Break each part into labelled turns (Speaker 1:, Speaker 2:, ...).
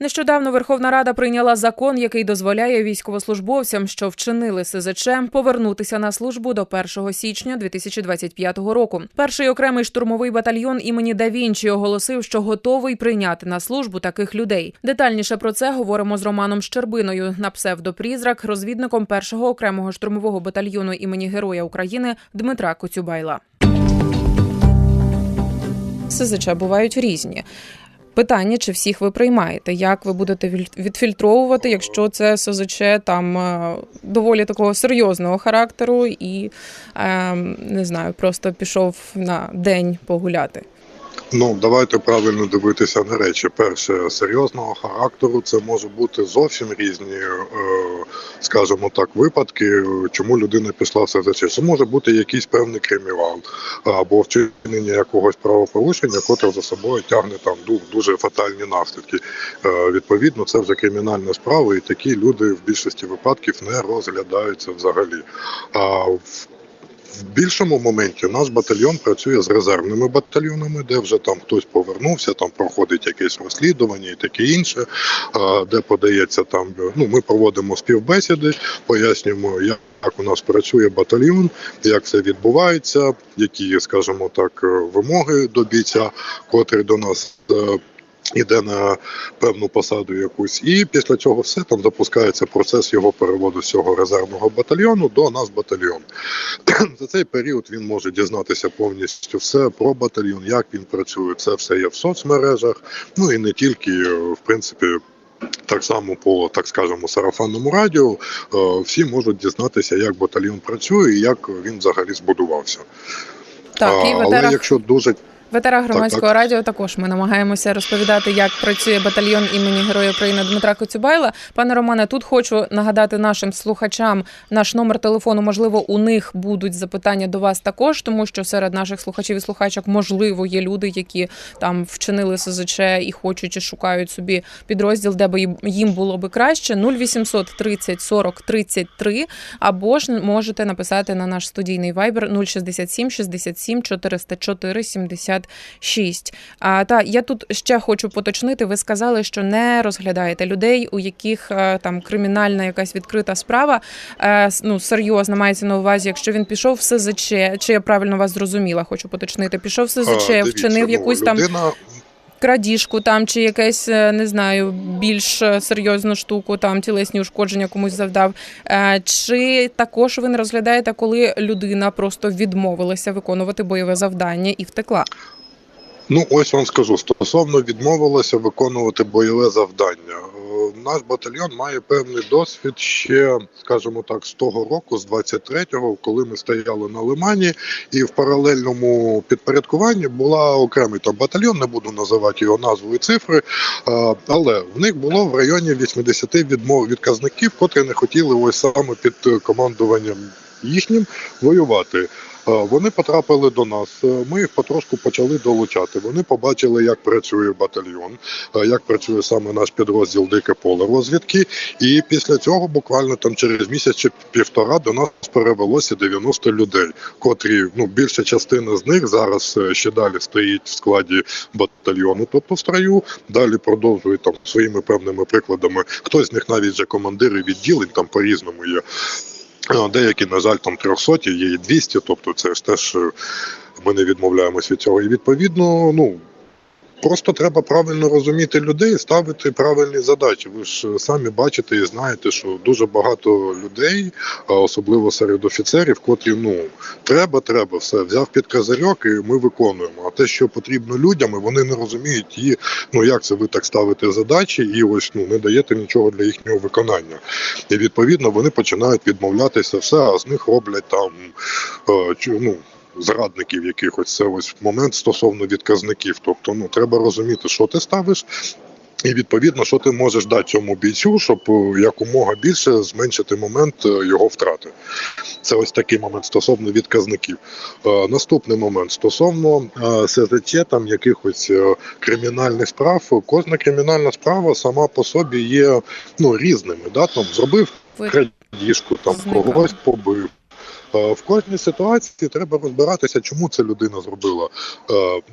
Speaker 1: Нещодавно Верховна Рада прийняла закон, який дозволяє військовослужбовцям, що вчинили СЗЧ, повернутися на службу до 1 січня 2025 року. Перший окремий штурмовий батальйон імені Да Вінчі оголосив, що готовий прийняти на службу таких людей. Детальніше про це говоримо з Романом Щербиною на псевдопрізрак, розвідником першого окремого штурмового батальйону імені Героя України Дмитра Коцюбайла. СЗЧ бувають різні. Питання, чи всіх ви приймаєте? Як ви будете відфільтровувати, якщо це СЗЧ там е, доволі такого серйозного характеру і е, не знаю, просто пішов на день погуляти?
Speaker 2: Ну, давайте правильно дивитися на речі. Перше, серйозного характеру це може бути зовсім різні, е, скажімо так, випадки, чому людина пішла в СЗЧ. Це може бути якийсь певний кримінал або вчинення якогось правопорушення, котре за собою тягне там ду- дуже фатальні наслідки. Е, Відповідно, це вже кримінальна справа, і такі люди в більшості випадків не розглядаються взагалі. А в в більшому моменті наш батальйон працює з резервними батальйонами, де вже там хтось повернувся, там проходить якесь розслідування і таке інше, де подається там. Ну ми проводимо співбесіди, пояснюємо, як. Як у нас працює батальйон, як це відбувається, які, скажімо так, вимоги до бійця, котрий до нас е, іде на певну посаду якусь, і після цього все там запускається процес його переводу з цього резервного батальйону до нас батальйон. За цей період він може дізнатися повністю все про батальйон, як він працює. Це все є в соцмережах. Ну і не тільки в принципі. Так само по так скажемо сарафанному радіо е, всі можуть дізнатися, як батальйон працює і як він взагалі збудувався.
Speaker 1: Так, і
Speaker 2: Але якщо дуже
Speaker 1: в етерах громадського
Speaker 2: так.
Speaker 1: радіо також ми намагаємося розповідати, як працює батальйон імені Героя України Дмитра Коцюбайла. Пане Романе, тут хочу нагадати нашим слухачам наш номер телефону. Можливо, у них будуть запитання до вас також, тому що серед наших слухачів і слухачок можливо є люди, які там вчинили СЗЧ і хочуть чи шукають собі підрозділ, де би їм- було би краще. 0800 30 40 33, або ж можете написати на наш студійний вайбер 067 67 404 76. А та я тут ще хочу поточнити. Ви сказали, що не розглядаєте людей, у яких е, там кримінальна якась відкрита справа. е, Ну серйозно мається на увазі, якщо він пішов в СЗЧ, чи я правильно вас зрозуміла, хочу поточнити. Пішов в СЗЧ,
Speaker 2: а, дивіться,
Speaker 1: вчинив
Speaker 2: ну,
Speaker 1: якусь там
Speaker 2: людина,
Speaker 1: крадіжку там чи якесь е, не знаю більш е, серйозну штуку, там тілесні ушкодження комусь завдав. Е, Чи також ви не розглядаєте, коли людина просто відмовилася виконувати бойове завдання і втекла?
Speaker 2: Ну, ось вам скажу, стосовно відмовилася виконувати бойове завдання. Наш батальйон має певний досвід ще, скажімо так, з того року, з 23-го, коли ми стояли на Лимані, і в паралельному підпорядкуванні була окремий там батальйон, не буду називати його назву і цифри, але в них було в районі 80 відмов відказників, котрі не хотіли ось саме під командуванням їхнім воювати. Вони потрапили до нас. е, Ми їх потрошку почали долучати. Вони побачили, як працює батальйон, е, як працює саме наш підрозділ Дике поле розвідки. І після цього, буквально там через місяць чи півтора, до нас перевелося 90 людей, котрі ну більша частина з них зараз е, ще далі стоїть в складі батальйону, тобто в строю. Далі продовжують там своїми певними прикладами. Хтось з них навіть вже командири відділень там по різному є. Деякі, на жаль, там 300, є і 200, тобто це ж теж е, ми не відмовляємось від цього. І відповідно, ну. Просто треба правильно розуміти людей, ставити правильні задачі. Ви ж самі бачите і знаєте, що дуже багато людей, особливо серед офіцерів, котрі ну треба, треба, все взяв під козирьок і ми виконуємо. А те, що потрібно людям, і вони не розуміють і ну як це ви так ставите задачі, і ось ну не даєте нічого для їхнього виконання. І відповідно вони починають відмовлятися все, а з них роблять там е, ну, зрадників якихось. Це ось момент стосовно відказників. Тобто, ну треба розуміти, що ти ставиш. І відповідно, що ти можеш дати цьому бійцю, щоб е, якомога більше зменшити момент е, його втрати. Це ось такий момент стосовно відказників. Е, наступний момент стосовно е, СЗЧ, там якихось е, кримінальних справ. Кожна кримінальна справа сама по собі є ну різними. Да? Там зробив крадіжку, там когось побив. Е, В кожній ситуації треба розбиратися, чому це людина зробила.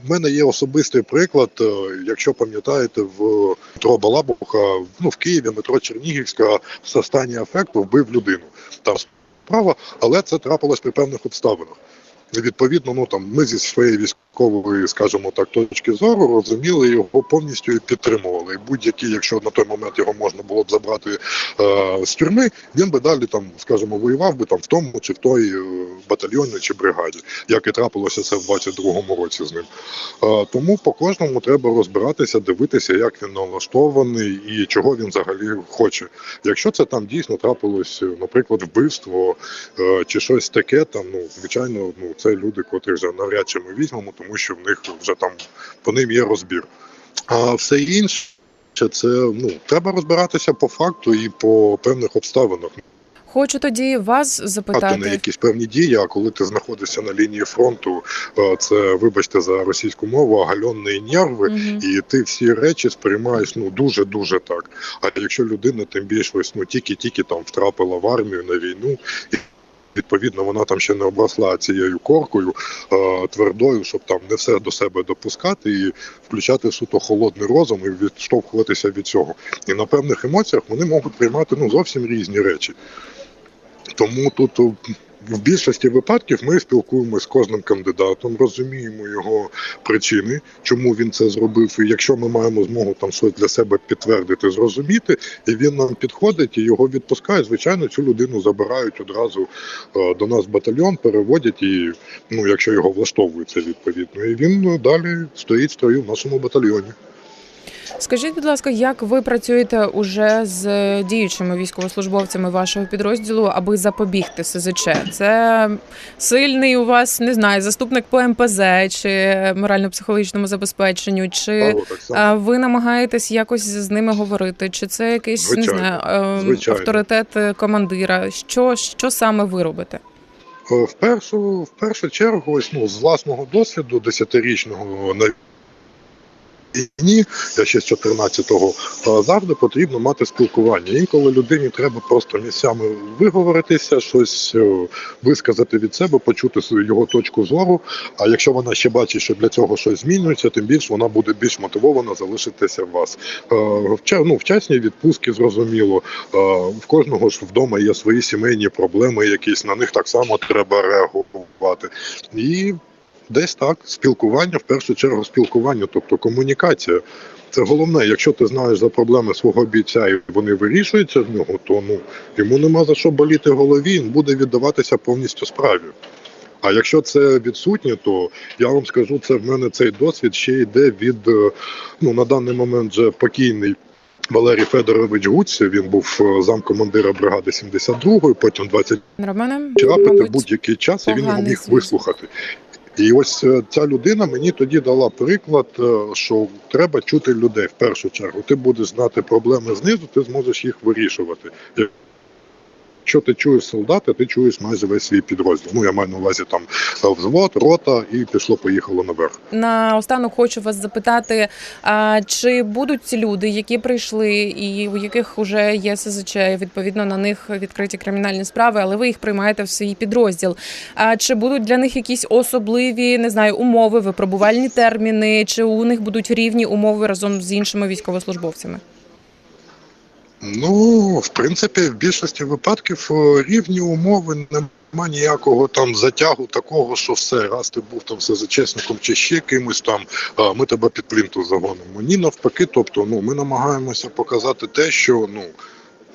Speaker 2: У мене є особистий приклад. е, Якщо пам'ятаєте, в метро Балабуха, ну в Києві, метро Чернігівська в состані ефекту вбив людину. Там справа, але це трапилось при певних обставинах. Відповідно, ну там ми зі своєї військової, скажімо так, точки зору розуміли його повністю і підтримували. І будь-які, якщо на той момент його можна було б забрати е, з тюрми, він би далі там, скажімо, воював би там в тому чи в той е, батальйоні чи бригаді, як і трапилося це в 22-му році з ним. Е, тому по кожному треба розбиратися, дивитися, як він налаштований і чого він взагалі хоче. Якщо це там дійсно трапилось, е, наприклад, вбивство е, чи щось таке, там ну звичайно, ну це люди, котрих навряд чи ми візьмемо, тому що в них вже там по ним є розбір. А все інше. Це ну треба розбиратися по факту і по певних обставинах.
Speaker 1: Хочу тоді вас
Speaker 2: А то не якісь певні дії. А коли ти знаходишся на лінії фронту, е, це вибачте за російську мову, агальонні нерви,
Speaker 1: Мгм.
Speaker 2: і ти всі речі сприймаєш ну дуже дуже так. А якщо людина тим більше ось ну тільки-тільки там втрапила в армію на війну. і Відповідно, вона там ще не обросла цією коркою е, твердою, щоб там не все до себе допускати і включати суто холодний розум і відштовхуватися від цього. І на певних емоціях вони можуть приймати ну зовсім різні речі. Тому тут о, в більшості випадків ми спілкуємося з кожним кандидатом, розуміємо його причини, чому він це зробив. І якщо ми маємо змогу там щось для себе підтвердити, зрозуміти, і він нам підходить і його відпускають, звичайно, цю людину забирають одразу е, до нас в батальйон, переводять і ну, якщо його влаштовує це відповідно, і він ну, далі стоїть в строю в нашому батальйоні.
Speaker 1: Скажіть, будь ласка, як ви працюєте уже з діючими військовослужбовцями вашого підрозділу, аби запобігти СЗЧ? Це сильний у вас не знаю, заступник по МПЗ чи морально-психологічному забезпеченню, чи ви намагаєтесь якось з ними говорити? Чи це якийсь не знаю е,
Speaker 2: звичайно.
Speaker 1: авторитет командира? Що, що саме ви робите?
Speaker 2: Е, В першу, в першу чергу, ось ну з власного досвіду, десятирічного на війні, я ще з 14-го, е, завжди потрібно мати спілкування. Інколи людині треба просто місцями виговоритися, щось е, висказати від себе, почути його точку зору. А якщо вона ще бачить, що для цього щось змінюється, тим більше вона буде більш мотивована залишитися в вас. Е, ну, вчасні відпустки, зрозуміло. В кожного ж вдома є свої сімейні проблеми, якісь на них так само треба реагувати. І десь так, спілкування, в першу чергу, спілкування, тобто комунікація. Це головне, якщо ти знаєш за проблеми свого бійця і вони вирішуються в нього, то ну йому нема за що боліти голові, він буде віддаватися повністю справі. А якщо це відсутнє, то я вам скажу, це в мене цей досвід ще йде від е, ну на даний момент вже покійний Валерій Федорович Гуць. Він був е, замкомандира бригади 72-ї, потім 20
Speaker 1: Романе, мабуть,
Speaker 2: будь-який час, і він його міг вислухати. І ось е, ця людина мені тоді дала приклад, е, що треба чути людей в першу чергу. Ти будеш знати проблеми знизу, ти зможеш їх вирішувати. Якщо ти чуєш солдата, ти чуєш майже весь свій підрозділ. Ну я маю на увазі там взвод, рота, і пішло, поїхало наверх.
Speaker 1: На останок хочу вас запитати: а чи будуть ці люди, які прийшли, і у яких вже є СЗЧ, відповідно на них відкриті кримінальні справи, але ви їх приймаєте в свій підрозділ? А чи будуть для них якісь особливі не знаю умови, випробувальні терміни, чи у них будуть рівні умови разом з іншими військовослужбовцями?
Speaker 2: Ну, в принципі, в більшості випадків е, рівні умови нема ніякого там затягу такого, що все, раз ти був там СЗЧСником чи ще кимось там, ми тебе під плінту загонимо. Ні, навпаки, тобто, ну ми намагаємося показати те, що ну.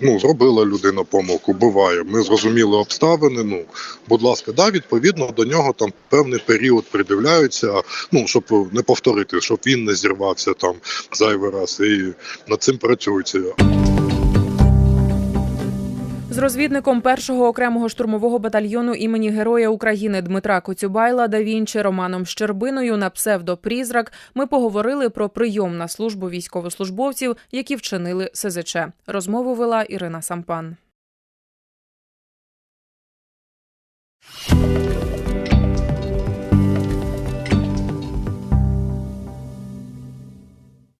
Speaker 2: Ну, зробила людина помилку, буває. Ми зрозуміли обставини. Ну, будь ласка, да, відповідно до нього там певний період придивляються, ну щоб не повторити, щоб він не зірвався там зайвий раз, і над цим працюється.
Speaker 1: Розвідником першого окремого штурмового батальйону імені Героя України Дмитра Коцюбайла да Вінчі Романом Щербиною на псевдо Прізрак ми поговорили про прийом на службу військовослужбовців, які вчинили СЗЧ. Розмову вела Ірина Сампан.